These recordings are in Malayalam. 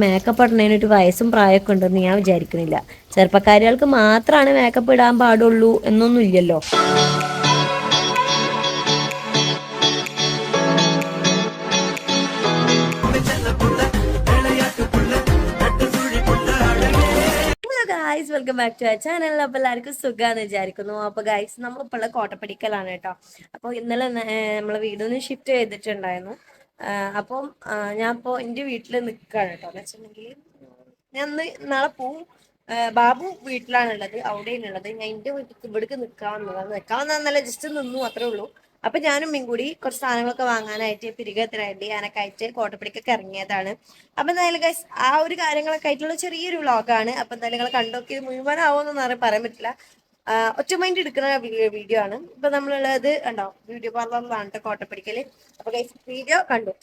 മേക്കപ്പ് ഇടുന്നതിനൊരു വയസ്സും പ്രായമൊക്കെ ഉണ്ടെന്ന് ഞാൻ വിചാരിക്കുന്നില്ല. ചെറുപ്പക്കാരികൾക്ക് മാത്രമാണ് മേക്കപ്പ് ഇടാൻ പാടുള്ളൂ എന്നൊന്നും ഇല്ലല്ലോ. വെൽക്കം ബാക്ക് ടു ചാനൽ അപ്പോൾ എല്ലാവർക്കും സുഖമാണെന്ന് വിചാരിക്കുന്നു. അപ്പോൾ ഗായ്സ് നമ്മളിപ്പോൾ കോട്ടപ്പടിക്കലാണ് കേട്ടോ. അപ്പോൾ ഇന്നലെ നമ്മളെ വീടൊന്ന് ഷിഫ്റ്റ് ചെയ്തിട്ടുണ്ടായിരുന്നു. ആ, അപ്പം ഞാൻ ഇപ്പോൾ എന്റെ വീട്ടിൽ നിൽക്കുകയാണ് കേട്ടോ. എന്ന് വെച്ചിട്ടുണ്ടെങ്കിൽ ഞാൻ നാളെ പോവും. ബാബു വീട്ടിലാണുള്ളത് അവിടെയാണുള്ളത്. ഞാൻ എന്റെ വീട്ടിൽ ഇവിടേക്ക് നിൽക്കാവുന്നതാണ് നിൽക്കാവുന്നതെന്നല്ല ജസ്റ്റ് നിന്നു അത്രേ ഉള്ളൂ. അപ്പൊ ഞാനും കൂടി കുറച്ച് സാധനങ്ങളൊക്കെ വാങ്ങാനായിട്ട് പിരികത്തിനായിട്ട് ഞാനൊക്കെ ആയിട്ട് കോട്ടപ്പടിക്കൊക്കെ ഇറങ്ങിയതാണ്. അപ്പൊ എന്തായാലും ഗൈസ് ആ ഒരു കാര്യങ്ങളൊക്കെ ആയിട്ടുള്ള ചെറിയൊരു വ്ളോഗാണ് അപ്പൊ എന്തായാലും നിങ്ങൾ കണ്ടോക്കി മുഴുവനാവോന്നൊന്നും പറയാൻ പറ്റില്ല. ഒറ്റ മൈൻഡ് എടുക്കുന്ന വീഡിയോ ആണ്. ഇപ്പൊ നമ്മളുള്ളത് ഉണ്ടാവും ബ്യൂട്ടി പാർലറിലാണ് കേട്ടോ കോട്ടപ്പടിക്കൽ. അപ്പൊ വീഡിയോ കണ്ടു.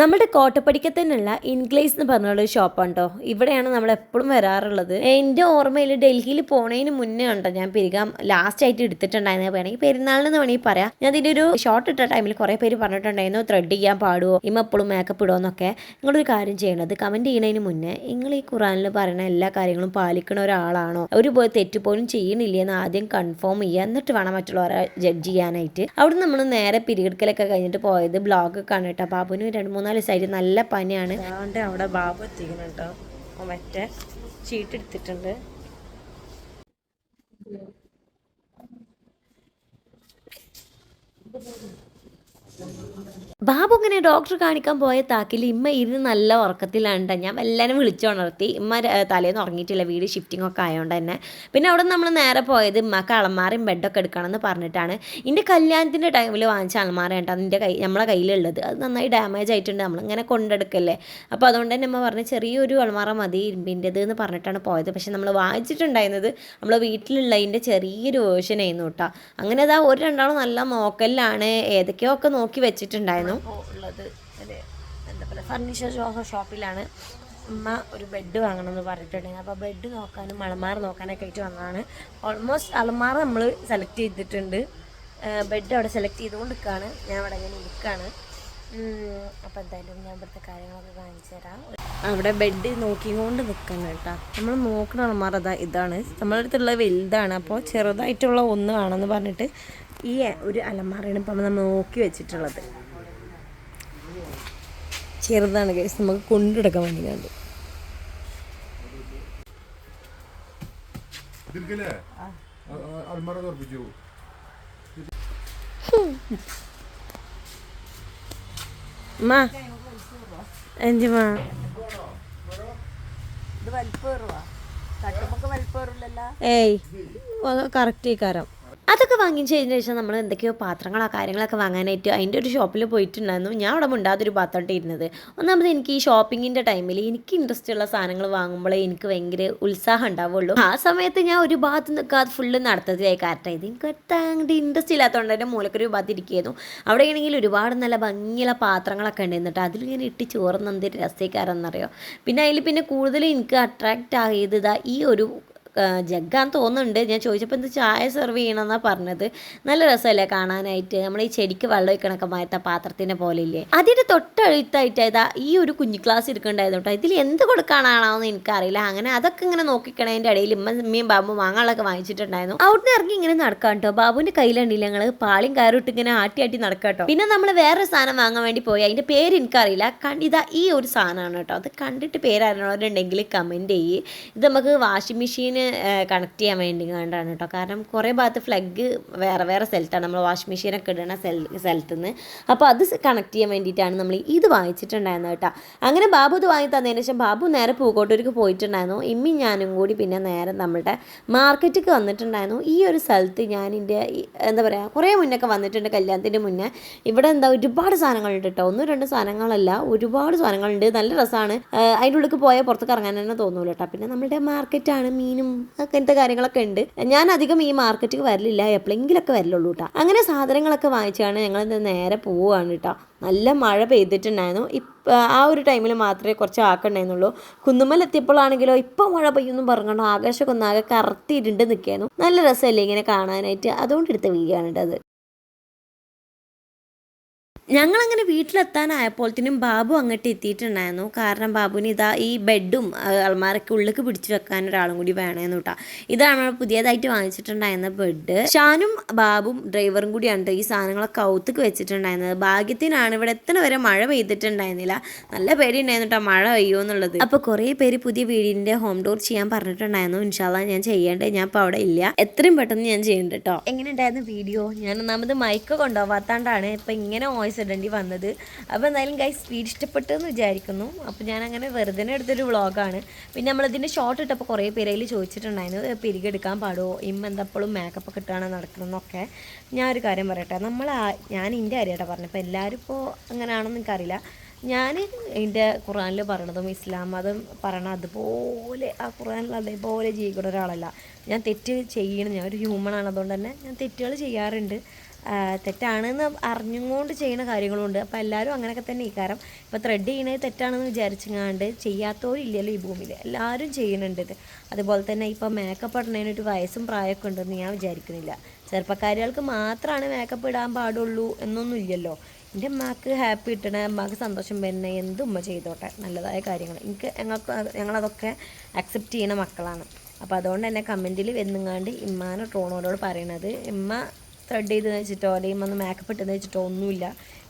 നമ്മുടെ കോട്ടപ്പടിക്കത്തന്നെയുള്ള ഇൻഗ്ലേസ് എന്ന് പറഞ്ഞുള്ള ഷോപ്പാണ് കേട്ടോ ഇവിടെയാണ് നമ്മൾ എപ്പോഴും വരാറുള്ളത്. എന്റെ ഓർമ്മയിൽ ഡൽഹിയിൽ പോണതിന് മുന്നേ ഉണ്ടോ ഞാൻ പെരുകാം ലാസ്റ്റ് ആയിട്ട് എടുത്തിട്ടുണ്ടായിരുന്നു വേണമെങ്കിൽ പെരുന്നാളിന് വേണമെങ്കിൽ പറയാം. ഞാൻ ഇതിന്റെ ഒരു ഷോർട്ട് ഇട്ട ടൈമിൽ കുറേ പേര് പറഞ്ഞിട്ടുണ്ടായിരുന്നു ത്രെഡ് ചെയ്യാൻ പാടുമോ ഇമ്മ എപ്പോഴും മേക്കപ്പ് ഇടുമോ എന്നൊക്കെ. നിങ്ങളൊരു കാര്യം ചെയ്യണത് കമന്റ് ചെയ്യുന്നതിന് മുന്നേ നിങ്ങൾ ഈ ഖുറാനിൽ പറയുന്ന എല്ലാ കാര്യങ്ങളും പാലിക്കുന്ന ഒരാളാണോ? ഒരു തെറ്റ് പോലും ചെയ്യണില്ല എന്ന് ആദ്യം കൺഫേം ചെയ്യുക. എന്നിട്ട് വേണം മറ്റുള്ളവരെ ജഡ്ജ് ചെയ്യാനായിട്ട്. അവിടെ നമ്മൾ നേരെ പിരികെടുക്കലൊക്കെ കഴിഞ്ഞിട്ട് പോയത് ബ്ലോഗ് കണ്ടിട്ടോ. ബാബുവിന് രണ്ട് മൂന്നാൽ സൈഡ് നല്ല പനിയാണ്. അവിടെ ബാബു എത്തിക്കുന്നുണ്ടോ. മറ്റേ ചീട്ട് എടുത്തിട്ടുണ്ട്. ബാബു ഇങ്ങനെ ഡോക്ടർ കാണിക്കാൻ പോയ താക്കിൽ ഇമ്മ ഇരുന്ന് നല്ല ഉറക്കത്തിലാണ് ഞാൻ എല്ലാവരും വിളിച്ചുണർത്തി ഇമ്മ തലേന്ന് ഉറങ്ങിയിട്ടില്ല. വീട് ഷിഫ്റ്റിംഗ് ഒക്കെ ആയതുകൊണ്ട് തന്നെ. പിന്നെ അവിടെ നമ്മൾ നേരെ പോയത് ഇമ്മക്ക് അളമാറയും ബെഡൊക്കെ എടുക്കണം എന്ന് പറഞ്ഞിട്ടാണ്. എന്റെ കല്യാണത്തിന്റെ ടൈമിൽ വാങ്ങിച്ച അളമാറ കേട്ടോ അതിന്റെ കൈ നമ്മളെ കയ്യിലുള്ളത്. അത് നന്നായി ഡാമേജ് ആയിട്ടുണ്ട്. നമ്മളിങ്ങനെ കൊണ്ടെടുക്കല്ലേ. അപ്പോൾ അതുകൊണ്ട് തന്നെ ഇമ്മ പറഞ്ഞ ചെറിയൊരു അളമാറ മതി ഇരുമ്പിന്റെത് എന്ന് പറഞ്ഞിട്ടാണ് പോയത്. പക്ഷേ നമ്മൾ വാങ്ങിച്ചിട്ടുണ്ടായിരുന്നത് നമ്മളെ വീട്ടിലുള്ളതിന്റെ ചെറിയൊരു വേർഷൻ ആയിരുന്നു കേട്ടോ അങ്ങനെ അതാ ഒരു രണ്ടാളും നല്ല നോക്കലിലാണ് ഏതൊക്കെയോ ഒക്കെ നോക്കി വെച്ചിട്ടുണ്ടായിരുന്നു. ഉള്ളത്. ഒരു എന്താ പറയുക ഫർണിച്ചർ ഷോപ്പിലാണ് ഉമ്മ ഒരു ബെഡ് വാങ്ങണമെന്ന് പറഞ്ഞിട്ടുണ്ടെങ്കിൽ. അപ്പോൾ ബെഡ് നോക്കാനും അലമാര നോക്കാനൊക്കെ ആയിട്ട് വന്നതാണ്. ഓൾമോസ്റ്റ് അലമാര നമ്മൾ സെലക്ട് ചെയ്തിട്ടുണ്ട്. ബെഡ് അവിടെ സെലക്ട് ചെയ്തുകൊണ്ട് നിൽക്കുകയാണ് ഞാൻ അവിടെ അങ്ങനെ നിൽക്കുകയാണ് അപ്പോൾ എന്തായാലും ഞാൻ ഇവിടുത്തെ കാര്യങ്ങളൊക്കെ കാണിച്ചു തരാം. അവിടെ ബെഡ് നോക്കിക്കൊണ്ട് നിൽക്കണം കേട്ടോ. നമ്മൾ നോക്കണ അലമാര അതാ ഇതാണ്. നമ്മുടെ അടുത്തുള്ള വലുതാണ്. അപ്പോൾ ചെറുതായിട്ടുള്ള ഒന്ന് വേണമെന്ന് പറഞ്ഞിട്ട് ഈ ഒരു അലമാറയാണ് ഇപ്പം നമ്മൾ നോക്കി വെച്ചിട്ടുള്ളത്. ചെറുതാണ് കേസ് നമുക്ക് കൊണ്ടെടുക്കാൻ വേണ്ടി കണ്ടു. മാ. മാ. ഏയ് കറക്റ്റ് കാരം. അതൊക്കെ വാങ്ങിച്ചതിന് ശേഷം നമ്മൾ എന്തൊക്കെയോ പാത്രങ്ങളോ കാര്യങ്ങളൊക്കെ വാങ്ങാനായിട്ട് അതിന്റെ ഒരു ഷോപ്പിൽ പോയിട്ടുണ്ടായിരുന്നു. ഞാൻ അവിടെ മിണ്ടാതൊരു പാത്രമായിട്ട് ഇരുന്നത്. ഒന്നാമത് എനിക്ക് ഈ ഷോപ്പിങ്ങിന്റെ ടൈമിൽ എനിക്ക് ഇൻട്രസ്റ്റ് ഉള്ള സാധനങ്ങൾ വാങ്ങുമ്പോഴേ എനിക്ക് ഭയങ്കര ഉത്സാഹം ഉണ്ടാവുള്ളൂ. ആ സമയത്ത് ഞാൻ ഒരു ഭാഗത്ത് നിൽക്കാതെ ഫുള്ള് നടത്തതിലായി കാരണം ഇത് എനിക്ക് അങ്ങോട്ട് ഇൻട്രസ്റ്റ് ഇല്ലാത്തതുകൊണ്ട് എന്റെ മൂലക്കൊരു ഭാഗത്ത് ഇരിക്കുകയായിരുന്നു. അവിടെ ആണെങ്കിൽ ഒരുപാട് നല്ല ഭംഗിയുള്ള പാത്രങ്ങളൊക്കെ ഉണ്ട്. എന്നിട്ട് അതിലിങ്ങനെ ഇട്ട് ചോറുന്ന എന്തൊരു രസക്കാരെന്നറിയോ? പിന്നെ അതിൽ പിന്നെ കൂടുതൽ എനിക്ക് അട്രാക്റ്റ് ആയത് ഇതാ ഈ ഒരു ജഗ്ഗാന്ന് തോന്നുന്നുണ്ട്. ഞാൻ ചോദിച്ചപ്പോൾ എന്ത് ചായ സെർവ് ചെയ്യണമെന്നാണ് പറഞ്ഞത്. നല്ല രസമല്ലേ കാണാനായിട്ട്. നമ്മൾ ഈ ചെടിക്ക് വെള്ളം ഒഴിക്കണൊക്കെ മാറ്റ പാത്രത്തിന്റെ പോലെ ഇല്ലേ അതിന്റെ തൊട്ടഴുത്തായിട്ട് ഇതാ ഈ ഒരു കുഞ്ഞു ക്ലാസ് എടുക്കണ്ടായിരുന്നു കേട്ടോ ഇതിൽ എന്ത് കൊടുക്കാനാണോന്ന് എനിക്കറിയില്ല. അങ്ങനെ അതൊക്കെ ഇങ്ങനെ നോക്കിക്കണതിന്റെ ഇടയിൽ ഇമ്മ ഉമ്മയും ബാബു മാങ്ങകളൊക്കെ വാങ്ങിച്ചിട്ടുണ്ടായിരുന്നു. അവിടുന്ന് ഇറങ്ങി ഇങ്ങനെ നടക്കാം കേട്ടോ ബാബുവിന്റെ കയ്യിലുണ്ടില്ല ഞങ്ങൾ പാളിയും കയറിട്ട് ഇങ്ങനെ ആട്ടി ആട്ടി നടക്കാം കേട്ടോ പിന്നെ നമ്മൾ വേറൊരു സാധനം വാങ്ങാൻ വേണ്ടി പോയി. അതിന്റെ പേര് എനിക്കറിയില്ല. ഇതാ ഈ ഒരു സാധനമാണ് കേട്ടോ അത് കണ്ടിട്ട് പേര് അറിയണവരുണ്ടെങ്കിൽ കമന്റ് ചെയ്യ്. ഇത് നമുക്ക് വാഷിംഗ് കണക്ട് ചെയ്യാൻ വേണ്ടി കണ്ടാണ് കേട്ടോ. കാരണം കുറേ ഭാഗത്ത് ഫ്ലഗ് വേറെ വേറെ സ്ഥലത്താണ്. നമ്മൾ വാഷിംഗ് മെഷീനൊക്കെ ഇടുന്ന സ്ഥല നിന്ന് അപ്പോൾ അത് കണക്ട് ചെയ്യാൻ വേണ്ടിയിട്ടാണ് നമ്മൾ ഇത് വാങ്ങിച്ചിട്ടുണ്ടായിരുന്നത് കേട്ടോ. അങ്ങനെ ബാബു ഇത് വാങ്ങി തന്നതിന് ശേഷം ബാബു നേരെ പൂക്കോട്ടൂർക്ക് പോയിട്ടുണ്ടായിരുന്നു. ഇമ്മി ഞാനും കൂടി പിന്നെ നേരെ നമ്മുടെ മാർക്കറ്റിൽ വന്നിട്ടുണ്ടായിരുന്നു. ഈ ഒരു സ്ഥലത്ത് ഞാൻ എന്റെ എന്താ പറയുക കുറേ മുന്നൊക്കെ വന്നിട്ടുണ്ട് കല്യാണത്തിന്റെ മുന്നേ. ഇവിടെ എന്താ ഒരുപാട് സാധനങ്ങളുണ്ട് കേട്ടോ. ഒന്നും രണ്ട് സാധനങ്ങളല്ല ഒരുപാട് സാധനങ്ങളുണ്ട് നല്ല രസമാണ് അതിന്റെ ഉള്ളിൽ പോയാൽ പുറത്തേക്ക് ഇറങ്ങാൻ തന്നെ തോന്നൂല കേട്ടോ. പിന്നെ നമ്മുടെ മാർക്കറ്റാണ് മീനും അങ്ങനത്തെ കാര്യങ്ങളൊക്കെ ഉണ്ട്. ഞാൻ അധികം ഈ മാർക്കറ്റിൽ വരലില്ല എപ്പോഴെങ്കിലൊക്കെ വരലുള്ളൂ കേട്ടോ അങ്ങനെ സാധനങ്ങളൊക്കെ വാങ്ങിച്ചാണ് ഞങ്ങൾ നേരെ പോവുകയാണ് കേട്ടോ നല്ല മഴ പെയ്തിട്ടുണ്ടായിരുന്നു. ഇപ്പം ആ ഒരു ടൈമിൽ മാത്രമേ കുറച്ച് ആക്കണ്ടായിരുന്നുള്ളൂ. കുന്നുമ്മൽ എത്തിയപ്പോഴാണെങ്കിലോ ഇപ്പം മഴ പെയ്യുന്നു പറഞ്ഞോ ആകാശമൊക്കെ ഒന്നാകെ കറുത്തിരുണ്ട് നിൽക്കായിരുന്നു നല്ല രസമല്ലേ ഇങ്ങനെ കാണാനായിട്ട്? അതുകൊണ്ട് എടുത്ത വീഴുകയാണ് കേട്ടത് ഞങ്ങളങ്ങനെ വീട്ടിലെത്താനായപ്പോഴത്തേനും ബാബു അങ്ങോട്ട് എത്തിയിട്ടുണ്ടായിരുന്നു. കാരണം ബാബുവിന് ഇതാ ഈ ബെഡും അൽമാരൊക്കെ ഉള്ളിലേക്ക് പിടിച്ചു വെക്കാൻ ഒരാളും കൂടി വേണമെന്ന് കേട്ടോ ഇതാണ് പുതിയതായിട്ട് വാങ്ങിച്ചിട്ടുണ്ടായിരുന്ന ബെഡ്. ഷാനും ബാബും ഡ്രൈവറും കൂടിയാണ് ഈ സാധനങ്ങളൊക്കെ കൗത്തുക്ക് വെച്ചിട്ടുണ്ടായിരുന്നത്. ഭാഗ്യത്തിനാണ് ഇവിടെ എത്ര വരെ മഴ പെയ്തിട്ടുണ്ടായിരുന്നില്ല. നല്ല പേടിയുണ്ടായിരുന്നു കേട്ടോ മഴ പെയ്യോ എന്നുള്ളത്. അപ്പോൾ കുറേ പേര് പുതിയ വീടിന്റെ ഹോം ഡോർ ചെയ്യാൻ പറഞ്ഞിട്ടുണ്ടായിരുന്നു. ഇൻഷാല്ല ഞാൻ ചെയ്യേണ്ടത് ഞാൻ ഇപ്പോൾ അവിടെ ഇല്ല. എത്രയും പെട്ടെന്ന് ഞാൻ ചെയ്യണ്ട കേട്ടോ എങ്ങനെ ഉണ്ടായിരുന്നു വീഡിയോ? ഞാൻ ഒന്നാമത് മൈക്ക് കൊണ്ടുപോകാത്താണ്ടാണ് ഇപ്പം ഇങ്ങനെ വോയിസ് ഇടേണ്ടി വന്നത്. അപ്പോൾ എന്തായാലും ഗൈസ് സ്പീഡ് ഇഷ്ടപ്പെട്ടു എന്ന് വിചാരിക്കുന്നു. അപ്പോൾ ഞാൻ അങ്ങനെ വെറുതെ എടുത്തൊരു വ്ളോഗാണ് പിന്നെ നമ്മളിതിന്റെ ഷോർട്ട് ഇട്ടപ്പോൾ കുറേ പേരയിൽ ചോദിച്ചിട്ടുണ്ടായിരുന്നു പിരികെടുക്കാൻ പാടുമോ ഇമ്മ എന്തപ്പോഴും മേക്കപ്പ് ഇട്ടാണ് നടക്കുന്നതെന്നൊക്കെ ഞാൻ ഒരു കാര്യം പറയട്ടെ നമ്മൾ ഞാൻ എന്റെ പറഞ്ഞത്. അപ്പോൾ എല്ലാവരും ഇപ്പോൾ അങ്ങനെയാണെന്ന് എനിക്കറിയില്ല. ഞാൻ എന്റെ ഖുറാനിൽ പറയണതും ഇസ്ലാം മതം പറയണ അതുപോലെ ആ ഖുറാനിൽ അതേപോലെ ജീവിക്കുന്ന ഒരാളല്ല. ഞാൻ തെറ്റ് ചെയ്യണം ഞാൻ ഒരു ഹ്യൂമൺ ആണ്. അതുകൊണ്ട് തന്നെ ഞാൻ തെറ്റുകൾ ചെയ്യാറുണ്ട്. തെറ്റാണെന്ന് അറിഞ്ഞുകൊണ്ട് ചെയ്യുന്ന കാര്യങ്ങളുണ്ട്. അപ്പോൾ എല്ലാവരും അങ്ങനെയൊക്കെ തന്നെ ഈ കാരണം ഇപ്പോൾ ത്രെഡ് ചെയ്യണത് തെറ്റാണെന്ന് വിചാരിച്ചങ്ങാണ്ട് ചെയ്യാത്തവരില്ലല്ലോ ഈ ഭൂമിയിൽ എല്ലാവരും ചെയ്യുന്നുണ്ട് ഇത്. അതുപോലെ തന്നെ ഇപ്പോൾ മേക്കപ്പ് ഇടുന്നതിനൊരു വയസ്സും പ്രായമൊക്കെ ഉണ്ടെന്ന് ഞാൻ വിചാരിക്കുന്നില്ല. ചെറുപ്പക്കാരികൾക്ക് മാത്രമാണ് മേക്കപ്പ് ഇടാൻ പാടുള്ളൂ എന്നൊന്നും ഇല്ലല്ലോ. എന്റെ അമ്മയ്ക്ക് ഹാപ്പി കിട്ടണ അമ്മയ്ക്ക് സന്തോഷം വരുന്ന എന്തും ഉമ്മ ചെയ്തോട്ടെ. നല്ലതായ കാര്യങ്ങൾ. എനിക്ക് ഞങ്ങൾക്ക് ഞങ്ങളതൊക്കെ അക്സെപ്റ്റ് ചെയ്യുന്ന മക്കളാണ്. അപ്പോൾ അതുകൊണ്ട് തന്നെ കമന്റിൽ വന്നുങ്ങാണ്ട് ഇമ്മാനെ ട്രോണോരോട് പറയണത്. ഇമ്മ ത്രെഡ് ചെയ്ത് വെച്ചിട്ടോ അല്ലെങ്കിൽ ഒന്ന് മേക്കപ്പ് ഇട്ടെന്ന് വെച്ചിട്ടോ ഒന്നുമില്ല.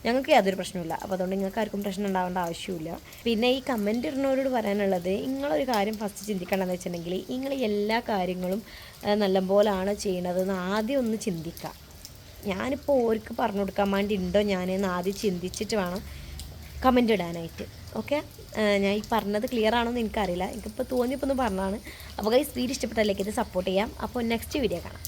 ഞങ്ങൾക്ക് യാതൊരു പ്രശ്നമില്ല അപ്പോൾ അതുകൊണ്ട് നിങ്ങൾക്ക് ആർക്കും പ്രശ്നം ഉണ്ടാവേണ്ട ആവശ്യമില്ല പിന്നെ ഈ കമന്റ് ഇടുന്നവരോട് പറയാനുള്ളത് നിങ്ങളൊരു കാര്യം ഫസ്റ്റ് ചിന്തിക്കേണ്ടതെന്ന് വെച്ചിട്ടുണ്ടെങ്കിൽ നിങ്ങൾ എല്ലാ കാര്യങ്ങളും ആ, നല്ലപോലാണ് ചെയ്യണതെന്ന് ആദ്യം ഒന്ന് ചിന്തിക്കുക ഞാനിപ്പോൾ ഓർക്ക് പറഞ്ഞു കൊടുക്കാൻ വേണ്ടി ഉണ്ടോ ഞാനെന്ന് ആദ്യം ചിന്തിച്ചിട്ട് വേണം കമന്റ് ഇടാനായിട്ട്. ഓക്കെ ഞാൻ ഈ പറഞ്ഞത് ക്ലിയർ ആണോ എന്ന് എനിക്കറിയില്ല. എനിക്കിപ്പോൾ തോന്നിയപ്പോൾ ഒന്ന് പറഞ്ഞതാണ്. അപ്പോൾ ഈ സ്പീഡ് ഇഷ്ടപ്പെട്ടാലേക്ക് ഇത് സപ്പോർട്ട് ചെയ്യാം. അപ്പോൾ നെക്സ്റ്റ് വീഡിയോ കാണാം.